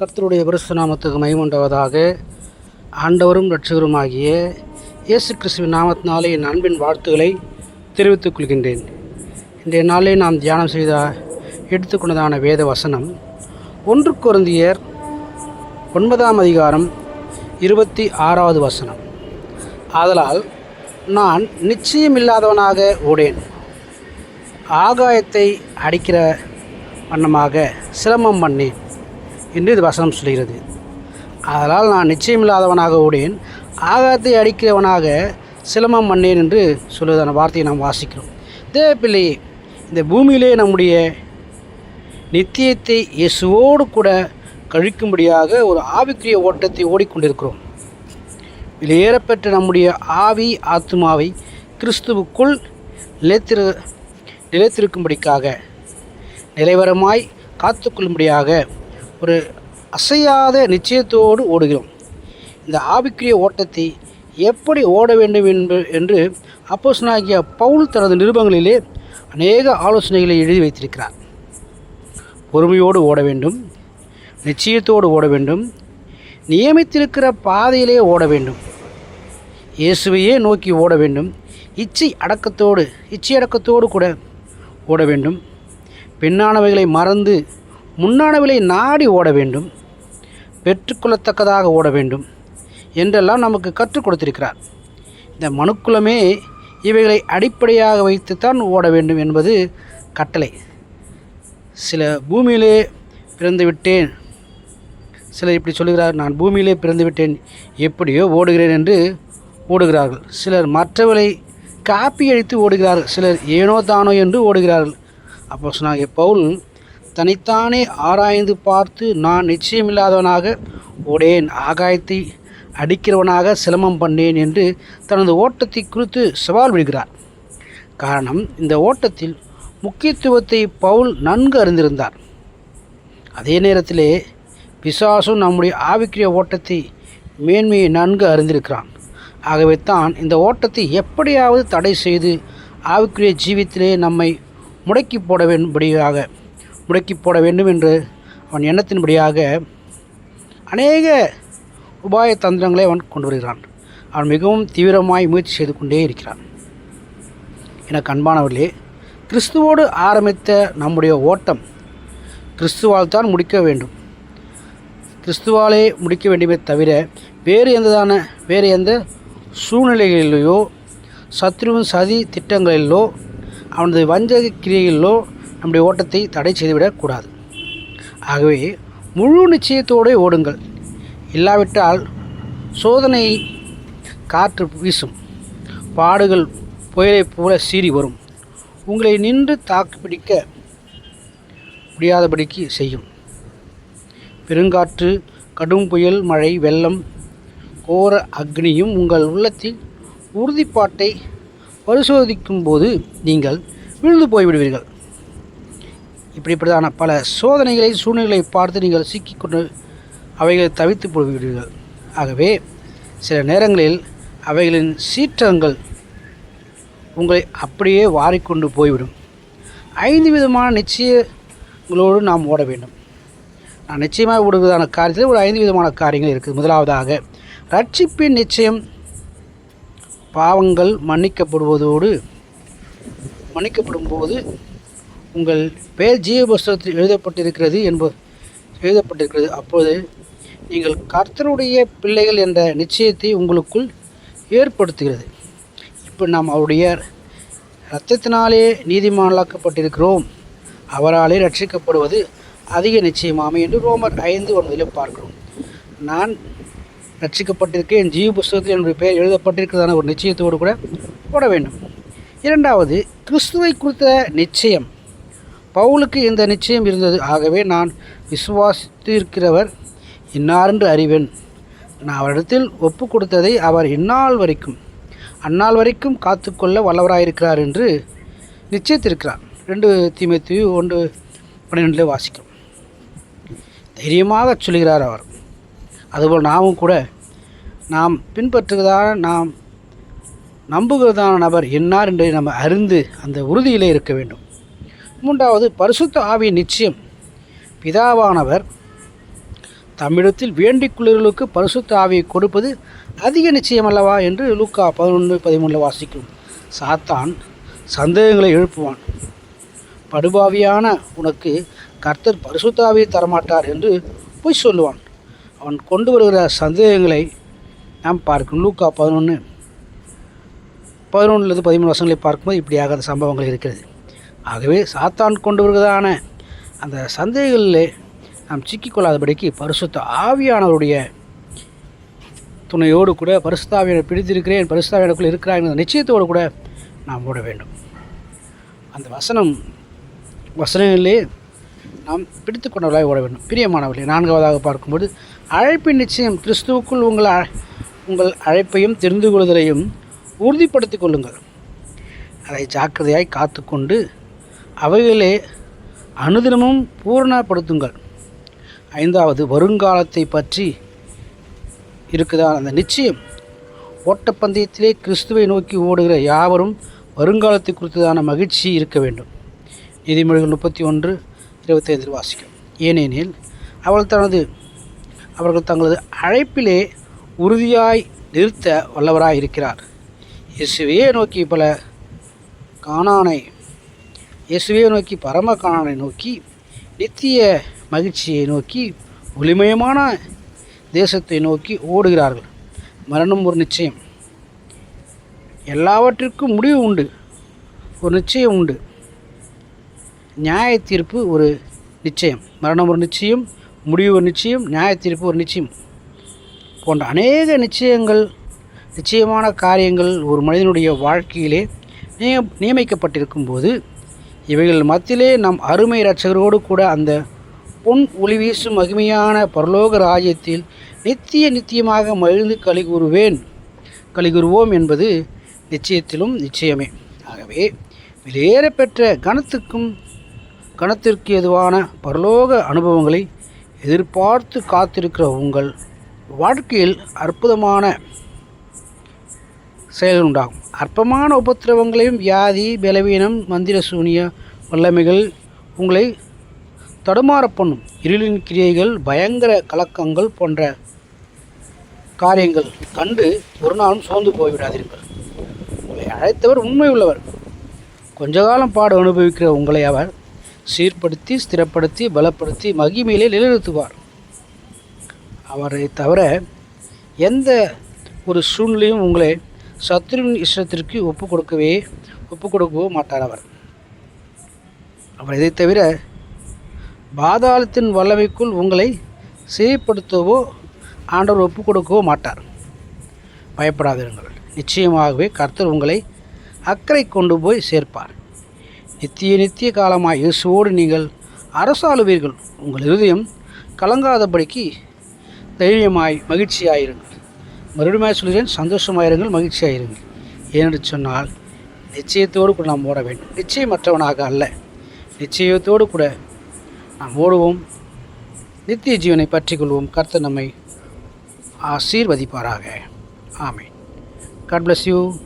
கர்த்தருடைய பரிசுநாமத்துக்கு மைமுண்டவதாக ஆண்டவரும் இரட்சகருமாகிய இயேசு கிறிஸ்துவின் நாமத்தினாலே என் அன்பின் வாழ்த்துக்களை தெரிவித்துக் கொள்கின்றேன். இன்றைய நாளே நாம் தியானம் செய்த எடுத்துக்கொண்டதான வேத வசனம் ஒன்று குருந்தியர் ஒன்பதாம் அதிகாரம் இருபத்தி ஆறாவது வசனம். ஆதலால் நான் நிச்சயமில்லாதவனாக ஓடேன். ஆகாயத்தை அடிக்கிற வண்ணமாக சிரமம் பண்ணேன். என்று இது வசனம் சொல்கிறது. அதனால் நான் நிச்சயமில்லாதவனாக ஓடேன் ஆகாத்தை அடிக்கிறவனாக சிலமம் பண்ணேன் என்று சொல்லுவதான வார்த்தையை நாம் வாசிக்கிறோம். தேவ பிள்ளையே இந்த பூமியிலே நம்முடைய நித்தியத்தை இயேசுவோடு கூட கழிக்கும்படியாக ஒரு ஆவிக்குரிய ஓட்டத்தை ஓடிக்கொண்டிருக்கிறோம். வெளியேறப்பெற்ற நம்முடைய ஆவி ஆத்மாவை கிறிஸ்துவுக்குள் நிலைத்திரு நிலைத்திருக்கும்படிக்காக நிலைவரமாய் காத்துக்கொள்ளும்படியாக ஒரு அசையாத நிச்சயத்தோடு ஓடுகிறோம். இந்த ஆவிக்குரிய ஓட்டத்தை எப்படி ஓட வேண்டும் என்று என்று அப்போசனாகிய பவுல் தனது நிருபங்களிலே அநேக ஆலோசனைகளை எழுதி வைத்திருக்கிறார். பொறுமையோடு ஓட வேண்டும் நிச்சயத்தோடு ஓட வேண்டும் நியமித்திருக்கிற பாதையிலே ஓட வேண்டும் இயேசுவையே நோக்கி ஓட வேண்டும் இச்சை அடக்கத்தோடு இச்சை அடக்கத்தோடு கூட ஓட வேண்டும் பெண்ணானவைகளை மறந்து முன்னானவைகளை நாடி ஓட வேண்டும் பெற்றுக்கொள்ளத்தக்கதாக ஓட வேண்டும் என்றெல்லாம் நமக்கு கற்றுக் கொடுத்திருக்கிறார். இந்த மனுக்குலமே இவைகளை அடிப்படையாக வைத்துத்தான் ஓட வேண்டும் என்பது கட்டளை. சில பூமியிலே பிறந்து விட்டேன் சிலர் இப்படி சொல்கிறார் நான் பூமியிலே பிறந்து விட்டேன் எப்படியோ ஓடுகிறேன் என்று ஓடுகிறார்கள். சிலர் மற்றவர்களை காப்பி அழித்து ஓடுகிறார்கள். சிலர் ஏனோ தானோ என்று ஓடுகிறார்கள். அப்போ சொன்னாங்க பவுல் தனித்தானே ஆராய்ந்து பார்த்து நான் நிச்சயமில்லாதவனாக ஓடேன் ஆகாயத்தை அடிக்கிறவனாக சிரமம் பண்ணேன் என்று தனது ஓட்டத்தை குறித்து சவால் விடுகிறார். காரணம் இந்த ஓட்டத்தில் முக்கியத்துவத்தை பவுல் நன்கு அறிந்திருந்தார். அதே நேரத்திலே பிசாசும் நம்முடைய ஆவிக்கிரிய ஓட்டத்தை மேன்மையை நன்கு அறிந்திருக்கிறான். ஆகவே தான் இந்த ஓட்டத்தை எப்படியாவது தடை செய்து ஆவிக்குரிய ஜீவித்திலே நம்மை முடக்கி போட வேண்டும்படியாக முடக்கி போட வேண்டும் என்று அவன் எண்ணத்தின்படியாக அநேக உபாய தந்திரங்களை அவன் கொண்டு வருகிறான். அவன் மிகவும் தீவிரமாய் முயற்சி செய்து கொண்டே இருக்கிறான். எனக்கு அன்பானவர்களே கிறிஸ்துவோடு ஆரம்பித்த நம்முடைய ஓட்டம் கிறிஸ்துவால் தான் முடிக்க வேண்டும். கிறிஸ்துவாலே முடிக்க வேண்டுமே தவிர வேறு எந்ததான வேறு எந்த சூழ்நிலைகளிலேயோ சத்ருவின் சதி திட்டங்களிலோ அவனது வஞ்சக கிரியைகளிலோ நம்முடைய ஓட்டத்தை தடை செய்துவிடக்கூடாது ஆகவே முழு நிச்சயத்தோடு ஓடுங்கள். இல்லாவிட்டால் சோதனை காற்று வீசும். பாடுகள் புயலைப் போல சீறி வரும். உங்களை நின்று தாக்கு பிடிக்க முடியாதபடிக்கு செய்யும். பெருங்காற்று கடும் புயல் மழை வெள்ளம் கோர அக்னியும் உங்கள் உள்ளத்தில் உறுதிப்பாட்டை பரிசோதிக்கும் போது நீங்கள் விழுந்து போய்விடுவீர்கள். இப்படிப்பட்டதான பல சோதனைகளை சூழ்நிலைகளை பார்த்து நீங்கள் சிக்கிக்கொண்டு அவைகளை தவித்து போய்விடுவீர்கள் ஆகவே சில நேரங்களில் அவைகளின் சீற்றங்கள் உங்களை அப்படியே வாரிக்கொண்டு போய்விடும். ஐந்து விதமான நிச்சயங்களோடு நாம் ஓட வேண்டும். நான் நிச்சயமாக ஓடுவதான காரியத்தில் ஒரு ஐந்து விதமான காரியங்கள் இருக்குது. முதலாவதாக ரட்சிப்பின் நிச்சயம் பாவங்கள் மன்னிக்கப்படுவதோடு மன்னிக்கப்படும் போது உங்கள் பெயர் ஜீவ புஸ்தகத்தில் எழுதப்பட்டிருக்கிறது என்பது எழுதப்பட்டிருக்கிறது. அப்போது நீங்கள் கர்த்தருடைய பிள்ளைகள் என்ற நிச்சயத்தை உங்களுக்குள் ஏற்படுத்துகிறது. இப்போ நாம் அவருடைய இரத்தத்தினாலே நீதிமானலாக்கப்பட்டிருக்கிறோம் அவராலே ரட்சிக்கப்படுவது அதிக நிச்சயமாமே என்று ரோமர் ஐந்து ஒன்பதில் பார்க்கிறோம். நான் ரட்சிக்கப்பட்டிருக்கேன் என் ஜீவ புஸ்தகத்தில் என்னுடைய பெயர் எழுதப்பட்டிருக்கிறதான ஒரு நிச்சயத்தோடு கூட போட வேண்டும். இரண்டாவது கிறிஸ்துவை குறித்த நிச்சயம். பவுலுக்கு இந்த நிச்சயம் இருந்தது. ஆகவே நான் விசுவாசித்து இருக்கிறவர் இன்னாரென்று அறிவேன். நான் அவரிடத்தில் ஒப்பு கொடுத்ததை அவர் இந்நாள் வரைக்கும் அந்நாள் வரைக்கும் காத்துக்கொள்ள வல்லவராயிருக்கிறார் என்று நிச்சயத்திருக்கிறார். ரெண்டு தீமைத்து ஒன்று பன்னிரெண்டில் வாசிக்கும். தைரியமாக சொல்கிறார் அவர். அதுபோல் நாமும் கூட நாம் பின்பற்றுவதான நாம் நம்புகிறதான நபர் என்னார் என்று நம்ம அறிந்து அந்த உறுதியிலே இருக்க வேண்டும். மூன்றாவது பரிசுத்த ஆவி நிச்சயம். பிதாவானவர் தமிழத்தில் வேண்டிக் குளிர்களுக்கு பரிசுத்த ஆவியை கொடுப்பது அதிக நிச்சயம் அல்லவா என்று லூக்கா பதினொன்று பதிமூணில் வாசிக்கும் சாத்தான் சந்தேகங்களை எழுப்புவான். படுபாவியான உனக்கு கர்த்தர் பரிசுத்தாவியை தரமாட்டார் என்று பொய் சொல்லுவான். அவன் கொண்டு வருகிற சந்தேகங்களை நாம் பார்க்கணும் லூக்கா பதினொன்று பதினொன்றுலேருந்து பதிமூணு வருஷங்களை பார்க்கும்போது இப்படியாக சம்பவங்கள் இருக்கிறது. ஆகவே சாத்தான் கொண்டு வருவதான அந்த சந்தேகங்களிலே நாம் சிக்கிக்கொள்ளாதபடிக்கு பரிசுத்த ஆவியானவருடைய துணையோடு கூட பரிசுத்தாவியனை பிடித்திருக்கிறேன் பரிசுத்தாவியனுக்குள் இருக்கிறான் என்ற நிச்சயத்தோடு கூட நாம் ஓட வேண்டும். அந்த வசனம் வசனங்களிலே நாம் பிடித்து கொண்டவர்களாக ஓட வேண்டும். பிரியமானவர்களே நான்காவதாக பார்க்கும்போது அழைப்பின் நிச்சயம் கிறிஸ்துவுக்குள் உங்கள் உங்கள் அழைப்பையும் தெரிந்து கொள்வதையும் உறுதிப்படுத்திக் கொள்ளுங்கள். அதை ஜாக்கிரதையாய் காத்துக்கொண்டு அவைகளே அனுதினமும் பூரணப்படுத்துங்கள். ஐந்தாவது வருங்காலத்தை பற்றி இருக்குதா? அந்த நிச்சயம். ஓட்டப்பந்தயத்திலே கிறிஸ்துவை நோக்கி ஓடுகிற யாவரும் வருங்காலத்தை குறித்ததான மகிழ்ச்சி இருக்க வேண்டும். நீதிமொழிகள் முப்பத்தி ஒன்று இருபத்தைந்தில் வாசிக்கும். ஏனெனில் அவள் தனது அவர்கள் தங்களது அழைப்பிலே உறுதியாய் நிறுத்த வல்லவராய் இருக்கிறார் இயேசுவையே நோக்கி பல காணானை இயேசுவை நோக்கி பரம நோக்கி நித்திய மகிழ்ச்சியை நோக்கி ஒளிமயமான தேசத்தை நோக்கி ஓடுகிறார்கள். மரணம் ஒரு நிச்சயம். எல்லாவற்றிற்கும் முடிவு உண்டு. ஒரு நிச்சயம் உண்டு. நியாய தீர்ப்பு ஒரு நிச்சயம். மரணம் ஒரு நிச்சயம் முடிவு ஒரு நிச்சயம் நியாய தீர்ப்பு ஒரு நிச்சயம் போன்ற அநேக நிச்சயங்கள் நிச்சயமான காரியங்கள் ஒரு மனிதனுடைய வாழ்க்கையிலே நிய நியமிக்கப்பட்டிருக்கும் போது இவைகள் மத்தியிலே நம் அருமை இரட்சகரோடு கூட அந்த பொன் ஒளி வீசும் மகிமையான பரலோக ராஜ்யத்தில் நித்திய நித்தியமாக மகிழ்ந்து கலிகூறுவேன் கலிகூறுவோம் என்பது நிச்சயத்திலும் நிச்சயமே. ஆகவே வெளியேற பெற்ற கணத்துக்கும் கணத்திற்கு எதுவான பரலோக அனுபவங்களை எதிர்பார்த்து காத்திருக்கிற உங்கள் வாழ்க்கையில் அற்புதமான செயல்கள் உண்டாகும். அற்பமான உபத்திரவங்களையும் வியாதி பலவீனம் மந்திர சூனிய வல்லமைகள் உங்களை தடுமாற பண்ணும். இருளின் கிரியைகள் பயங்கர கலக்கங்கள் போன்ற காரியங்கள் கண்டு ஒரு நாளும் சோர்ந்து போய்விடாதீர்கள். உங்களை அழைத்தவர் உண்மை உள்ளவர். கொஞ்ச காலம் பாடு அனுபவிக்கிற உங்களை அவர் சீர்படுத்தி ஸ்திரப்படுத்தி பலப்படுத்தி மகிமையிலே நிலைநிறுத்துவார். அவரை தவிர எந்த ஒரு சூழ்நிலையும் உங்களை சத்ருவின் இஷ்டத்திற்கு ஒப்பு கொடுக்கவே ஒப்பு கொடுக்கவோ மாட்டார் அவர். அவர் இதைத் தவிர பாதாளத்தின் வல்லமைக்குள் உங்களை சிறைப்படுத்தவோ ஆண்டவர் ஒப்பு கொடுக்கவோ மாட்டார். பயப்படாதிருங்கள். நிச்சயமாகவே கர்த்தர் உங்களை அக்கறை கொண்டு போய் சேர்ப்பார். நித்திய நித்திய காலமாய் இயேசுவோடு நீங்கள் அரசாளுவீர்கள். உங்கள் இருதயம் கலங்காதபடிக்கு தைரியமாய் மகிழ்ச்சியாயிருங்கள். மறுபடியும் சொல்கிறேன் சந்தோஷமாயிருங்கள் மகிழ்ச்சியாயிருங்கள். ஏனென்று சொன்னால் நிச்சயத்தோடு கூட நாம் ஓட வேண்டும். நிச்சயமற்றவனாக அல்ல. நிச்சயத்தோடு கூட நாம் ஓடுவோம். நித்திய ஜீவனை பற்றிக்கொள்வோம் கர்த்தர் நம்மை ஆசீர்வதிப்பாராக. ஆமென். God bless you